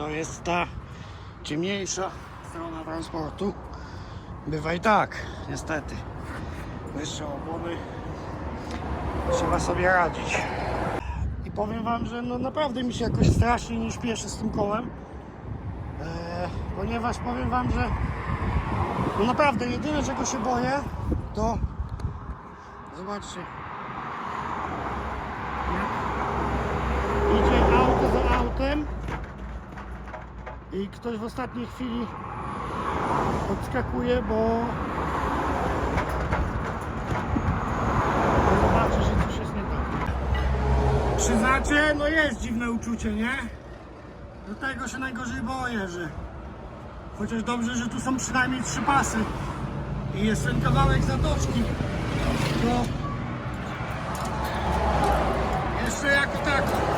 to jest ta ciemniejsza strona transportu. Bywa i tak, niestety. Wyższe opony. Trzeba sobie radzić. I powiem Wam, że no naprawdę mi się jakoś strasznie nie śpieszy z tym kołem. E, ponieważ powiem Wam, że no naprawdę jedyne czego się boję to zobaczcie i ktoś w ostatniej chwili odskakuje, bo zobaczy, że coś jest nie tak. Przyznacie? No jest dziwne uczucie, nie? Do tego się najgorzej boję, że chociaż dobrze, że tu są przynajmniej trzy pasy i jest ten kawałek zatoczki, to jeszcze jako tako.